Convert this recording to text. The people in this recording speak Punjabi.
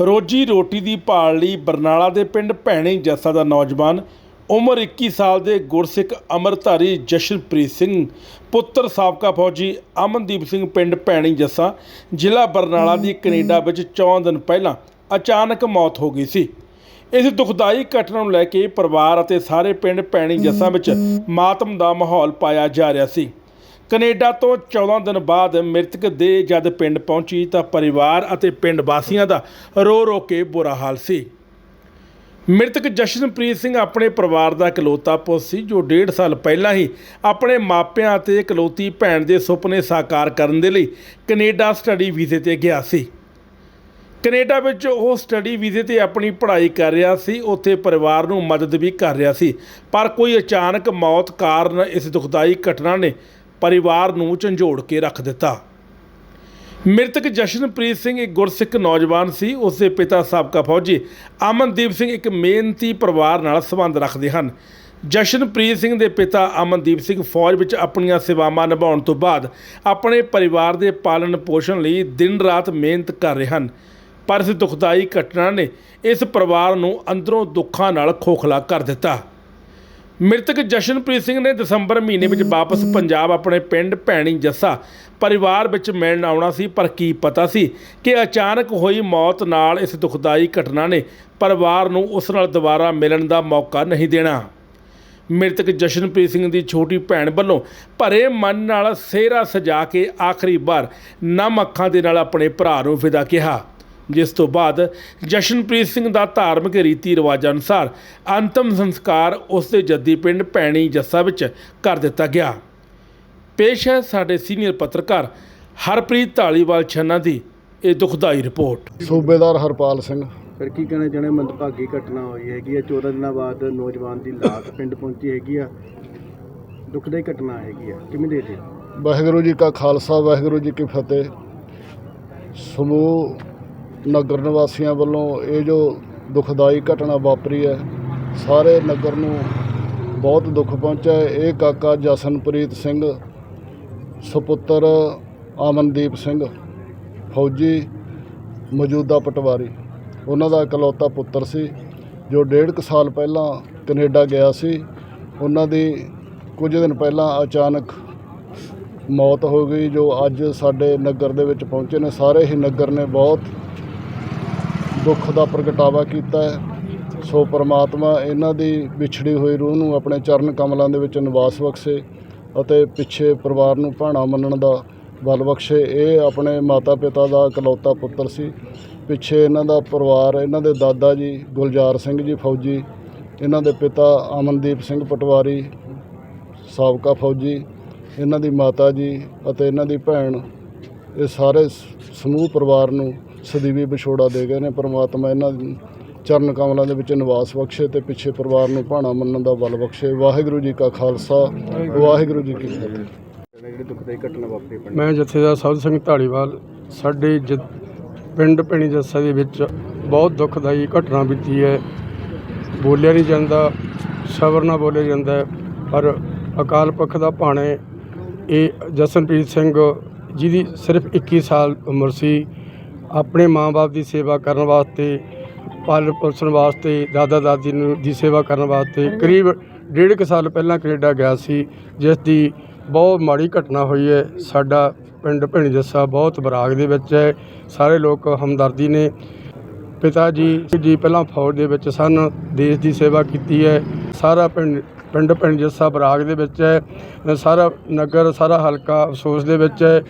ਰੋਜੀ ਰੋਟੀ ਦੀ ਭਾਲ ਲਈ ਬਰਨਾਲਾ ਦੇ ਪਿੰਡ ਭੈਣੀ ਜੱਸਾ ਦਾ ਨੌਜਵਾਨ, ਉਮਰ 21 ਸਾਲ ਦੇ ਗੁਰਸਿੱਖ ਅਮਰਧਾਰੀ ਜਸ਼ਨਪ੍ਰੀਤ ਸਿੰਘ, ਪੁੱਤਰ ਸਾਬਕਾ ਫੌਜੀ ਅਮਨਦੀਪ ਸਿੰਘ ਪਿੰਡ ਭੈਣੀ ਜੱਸਾ, ਜ਼ਿਲ੍ਹਾ ਬਰਨਾਲਾ ਦੀ ਕੈਨੇਡਾ ਵਿੱਚ 14 ਦਿਨ ਪਹਿਲਾਂ ਅਚਾਨਕ ਮੌਤ ਹੋ ਗਈ ਸੀ। ਇਸ ਦੁਖਦਾਈ ਘਟਨਾ ਨੂੰ ਲੈ ਕੇ ਪਰਿਵਾਰ ਅਤੇ ਸਾਰੇ ਪਿੰਡ ਭੈਣੀ ਜੱਸਾ ਵਿੱਚ ਮਾਤਮ ਦਾ ਮਾਹੌਲ ਪਾਇਆ ਜਾ ਰਿਹਾ ਸੀ। ਕੈਨੇਡਾ ਤੋਂ 14 ਦਿਨ ਬਾਅਦ ਮ੍ਰਿਤਕ ਦੇ ਜਦ ਪਿੰਡ ਪਹੁੰਚੀ ਤਾਂ ਪਰਿਵਾਰ ਅਤੇ ਪਿੰਡ ਵਾਸੀਆਂ ਦਾ ਰੋ ਰੋ ਕੇ ਬੁਰਾ ਹਾਲ ਸੀ। ਮ੍ਰਿਤਕ ਜਸ਼ਨਪ੍ਰੀਤ ਸਿੰਘ ਆਪਣੇ ਪਰਿਵਾਰ ਦਾ ਇਕਲੌਤਾ ਪੁੱਤ ਸੀ, ਜੋ ਡੇਢ ਸਾਲ ਪਹਿਲਾਂ ਹੀ ਆਪਣੇ ਮਾਪਿਆਂ ਅਤੇ ਇਕਲੌਤੀ ਭੈਣ ਦੇ ਸੁਪਨੇ ਸਾਕਾਰ ਕਰਨ ਦੇ ਲਈ ਕੈਨੇਡਾ ਸਟੱਡੀ ਵੀਜ਼ੇ ਤੇ ਗਿਆ ਸੀ। ਕੈਨੇਡਾ ਵਿੱਚ ਉਹ ਸਟੱਡੀ ਵੀਜ਼ੇ ਤੇ ਆਪਣੀ ਪੜ੍ਹਾਈ ਕਰ ਰਿਹਾ ਸੀ, ਉੱਥੇ ਪਰਿਵਾਰ ਨੂੰ ਮਦਦ ਵੀ ਕਰ ਰਿਹਾ ਸੀ, ਪਰ ਕੋਈ ਅਚਾਨਕ ਮੌਤ ਕਾਰਨ ਇਸ ਦੁਖਦਾਈ ਘਟਨਾ ਨੇ ਪਰਿਵਾਰ ਨੂੰ ਝੰਜੋੜ ਕੇ ਰੱਖ ਦਿੱਤਾ। ਮ੍ਰਿਤਕ ਜਸ਼ਨਪ੍ਰੀਤ ਸਿੰਘ ਇੱਕ ਗੁਰਸਿੱਖ ਨੌਜਵਾਨ ਸੀ। ਉਸ ਦੇ ਪਿਤਾ ਸਾਬਕਾ ਫੌਜੀ ਅਮਨਦੀਪ ਸਿੰਘ ਇੱਕ ਮਿਹਨਤੀ ਪਰਿਵਾਰ ਨਾਲ ਸੰਬੰਧ ਰੱਖਦੇ ਹਨ। ਜਸ਼ਨਪ੍ਰੀਤ ਸਿੰਘ ਦੇ ਪਿਤਾ ਅਮਨਦੀਪ ਸਿੰਘ ਫੌਜ ਵਿੱਚ ਆਪਣੀਆਂ ਸੇਵਾਵਾਂ ਨਿਭਾਉਣ ਤੋਂ ਬਾਅਦ ਆਪਣੇ ਪਰਿਵਾਰ ਦੇ ਪਾਲਣ ਪੋਸ਼ਣ ਲਈ ਦਿਨ ਰਾਤ ਮਿਹਨਤ ਕਰ ਰਹੇ ਹਨ। ਪਰ ਇਸ ਦੁਖਦਾਈ ਘਟਨਾ ਨੇ ਇਸ ਪਰਿਵਾਰ ਨੂੰ ਅੰਦਰੋਂ ਦੁੱਖਾਂ ਨਾਲ ਖੋਖਲਾ ਕਰ ਦਿੱਤਾ। ਮ੍ਰਿਤਕ ਜਸ਼ਨਪ੍ਰੀਤ ਸਿੰਘ ਨੇ ਦਸੰਬਰ ਮਹੀਨੇ ਵਿੱਚ ਵਾਪਸ ਪੰਜਾਬ ਆਪਣੇ ਪਿੰਡ ਭੈਣੀ ਜੱਸਾ ਪਰਿਵਾਰ ਵਿੱਚ ਮਿਲਣ ਆਉਣਾ ਸੀ, ਪਰ ਕੀ ਪਤਾ ਸੀ ਕਿ ਅਚਾਨਕ ਹੋਈ ਮੌਤ ਨਾਲ ਇਸ ਦੁਖਦਾਈ ਘਟਨਾ ਨੇ ਪਰਿਵਾਰ ਨੂੰ ਉਸ ਨਾਲ ਦੁਬਾਰਾ ਮਿਲਣ ਦਾ ਮੌਕਾ ਨਹੀਂ ਦੇਣਾ। ਮ੍ਰਿਤਕ ਜਸ਼ਨਪ੍ਰੀਤ ਸਿੰਘ ਦੀ ਛੋਟੀ ਭੈਣ ਵੱਲੋਂ ਭਰੇ ਮਨ ਨਾਲ ਸਿਹਰਾ ਸਜਾ ਕੇ ਆਖਰੀ ਵਾਰ ਨਮ ਅੱਖਾਂ ਦੇ ਨਾਲ ਆਪਣੇ ਭਰਾ ਨੂੰ ਵਿਦਾ ਕਿਹਾ। ਜਿਸ ਤੋਂ ਬਾਅਦ ਜਸ਼ਨਪ੍ਰੀਤ ਸਿੰਘ ਦਾ ਧਾਰਮਿਕ ਰੀਤੀ ਰਿਵਾਜਾਂ ਅਨੁਸਾਰ ਅੰਤਮ ਸੰਸਕਾਰ ਉਸ ਦੇ ਜੱਦੀ ਪਿੰਡ ਭੈਣੀ ਜੱਸਾ ਵਿੱਚ ਕਰ ਦਿੱਤਾ ਗਿਆ। ਪੇਸ਼ ਹੈ ਸਾਡੇ ਸੀਨੀਅਰ ਪੱਤਰਕਾਰ ਹਰਪ੍ਰੀਤ ਢਾਲੀਵਾਲ ਛੰਨਾ ਦੀ ਇਹ ਦੁਖਦਾਈ ਰਿਪੋਰਟ। ਸੂਬੇਦਾਰ ਹਰਪਾਲ ਸਿੰਘ। ਫਿਰ ਕੀ ਕਹਿਣਾ ਚਾਹੁੰਦੇ? ਮੰਦਭਾਗੀ ਘਟਨਾ ਹੋਈ ਹੈਗੀ ਹੈ। 14 ਦਿਨਾਂ ਬਾਅਦ ਨੌਜਵਾਨ ਦੀ ਲਾਸ਼ ਪਿੰਡ ਪਹੁੰਚੀ ਹੈਗੀ ਆ। ਦੁਖਦਾਈ ਘਟਨਾ ਹੈਗੀ ਆ। ਕਿਵੇਂ ਦੇ ਜੀ ਵਾਹਿਗੁਰੂ ਜੀ ਕਾ ਖਾਲਸਾ ਵਾਹਿਗੁਰੂ ਜੀ ਕੀ ਫਤਿਹ। ਸਮੂਹ ਨਗਰ ਨਿਵਾਸੀਆਂ ਵੱਲੋਂ ਇਹ ਜੋ ਦੁਖਦਾਈ ਘਟਨਾ ਵਾਪਰੀ ਹੈ, ਸਾਰੇ ਨਗਰ ਨੂੰ ਬਹੁਤ ਦੁੱਖ ਪਹੁੰਚਿਆ ਹੈ। ਇਹ ਕਾਕਾ ਜਸਨਪ੍ਰੀਤ ਸਿੰਘ, ਸੁਪੁੱਤਰ ਅਮਨਦੀਪ ਸਿੰਘ, ਫੌਜੀ ਮੌਜੂਦਾ ਪਟਵਾਰੀ। ਉਹਨਾਂ ਦਾ ਇਕਲੌਤਾ ਪੁੱਤਰ ਸੀ, ਜੋ ਡੇਢ ਕੁ ਸਾਲ ਪਹਿਲਾਂ ਕੈਨੇਡਾ ਗਿਆ ਸੀ। ਉਹਨਾਂ ਦੀ ਕੁਝ ਦਿਨ ਪਹਿਲਾਂ ਅਚਾਨਕ ਮੌਤ ਹੋ ਗਈ, ਜੋ ਅੱਜ ਸਾਡੇ ਨਗਰ ਦੇ ਵਿੱਚ ਪਹੁੰਚੇ ਨੇ। ਸਾਰੇ ਹੀ ਨਗਰ ਨੇ ਬਹੁਤ ਦੁੱਖ ਦਾ ਪ੍ਰਗਟਾਵਾ ਕੀਤਾ ਹੈ। ਸੋ ਪਰਮਾਤਮਾ ਇਹਨਾਂ ਦੀ ਵਿਛੜੀ ਹੋਈ ਰੂਹ ਨੂੰ ਆਪਣੇ ਚਰਨ ਕਮਲਾਂ ਦੇ ਵਿੱਚ ਨਿਵਾਸ ਬਖਸ਼ੇ ਅਤੇ ਪਿੱਛੇ ਪਰਿਵਾਰ ਨੂੰ ਭਾਣਾ ਮੰਨਣ ਦਾ ਬਲ ਬਖਸ਼ੇ। ਇਹ ਆਪਣੇ ਮਾਤਾ ਪਿਤਾ ਦਾ ਇਕਲੌਤਾ ਪੁੱਤਰ ਸੀ। ਪਿੱਛੇ ਇਹਨਾਂ ਦਾ ਪਰਿਵਾਰ, ਇਹਨਾਂ ਦੇ ਦਾਦਾ ਜੀ ਗੁਲਜ਼ਾਰ ਸਿੰਘ ਜੀ ਫੌਜੀ, ਇਹਨਾਂ ਦੇ ਪਿਤਾ ਅਮਨਦੀਪ ਸਿੰਘ ਪਟਵਾਰੀ, ਸਾਬਕਾ ਫੌਜੀ, ਇਹਨਾਂ ਦੀ ਮਾਤਾ ਜੀ ਅਤੇ ਇਹਨਾਂ ਦੀ ਭੈਣ। ਇਹ ਸਾਰੇ ਸਮੂਹ ਪਰਿਵਾਰ ਨੂੰ ਸਦੀਵੀ ਵਿਛੋੜਾ ਦੇ ਗਏ ਨੇ ਪ੍ਰਮਾਤਮਾ ਇਹਨਾਂ ਚਰਨ ਕਮਲਾਂ ਦੇ ਵਿੱਚ ਨਿਵਾਸ ਬਖਸ਼ੇ ਤੇ ਪਿੱਛੇ ਪਰਿਵਾਰ ਨੂੰ ਭਾਣਾ ਮੰਨਣ ਦਾ ਬਲ ਬਖਸ਼ੇ। ਵਾਹਿਗੁਰੂ ਜੀ ਕਾ ਖਾਲਸਾ ਵਾਹਿਗੁਰੂ ਜੀ ਕੀ ਫਤਿਹ। ਜਿਹੜੀ ਦੁਖਦਾਈ ਘਟਨਾ ਵਾਪਰੀ ਪਿੰਡ ਮੈਂ ਜਥੇਦਾਰ ਸਾਧ ਸਿੰਘ ਢਾਲੀਵਾਲ ਸਾਡੇ ਜ ਪਿੰਡ ਪਿੰਡੀ ਜੱਸਾ ਦੇ ਵਿੱਚ ਬਹੁਤ ਦੁਖਦਾਈ ਘਟਨਾ ਬੀਤੀ ਹੈ। ਬੋਲਿਆ ਨਹੀਂ ਜਾਂਦਾ ਸਬਰ ਨਾਲ ਬੋਲਿਆ ਜਾਂਦਾ ਪਰ ਅਕਾਲ ਪੱਖ ਦਾ ਭਾਣੇ ਇਹ ਜਸਨਪ੍ਰੀਤ ਸਿੰਘ ਜਿਹਦੀ ਸਿਰਫ 21 ਸਾਲ ਉਮਰ ਸੀ ਆਪਣੇ ਮਾਂ-ਬਾਪ ਦੀ ਸੇਵਾ ਕਰਨ ਵਾਸਤੇ, ਪਾਲਣ ਪੋਸ਼ਣ ਵਾਸਤੇ ਦਾਦਾ ਦਾਦੀ ਨੂੰ ਦੀ ਸੇਵਾ ਕਰਨ ਵਾਸਤੇ ਕਰੀਬ ਡੇਢ ਕੁ ਸਾਲ ਪਹਿਲਾਂ ਕੈਨੇਡਾ ਗਿਆ ਸੀ, ਜਿਸ ਦੀ ਬਹੁਤ ਮਾੜੀ ਘਟਨਾ ਹੋਈ ਹੈ। ਸਾਡਾ ਪਿੰਡ ਭਿੰਡ ਜੱਸਾ ਬਹੁਤ ਬਰਾਗ ਦੇ ਵਿੱਚ ਹੈ। ਸਾਰੇ ਲੋਕ ਹਮਦਰਦੀ ਨੇ। ਪਿਤਾ ਜੀ ਜੀ ਪਹਿਲਾਂ ਫੌਜ ਦੇ ਵਿੱਚ ਸਨ, ਦੇਸ਼ ਦੀ ਸੇਵਾ ਕੀਤੀ ਹੈ। ਸਾਰਾ ਪਿੰਡ ਪਿੰਡ ਪਿੰਡ ਜੱਸਾ ਬਰਾਗ ਦੇ ਵਿੱਚ ਹੈ। ਸਾਰਾ ਨਗਰ, ਸਾਰਾ ਹਲਕਾ ਅਫਸੋਸ ਦੇ ਵਿੱਚ ਹੈ।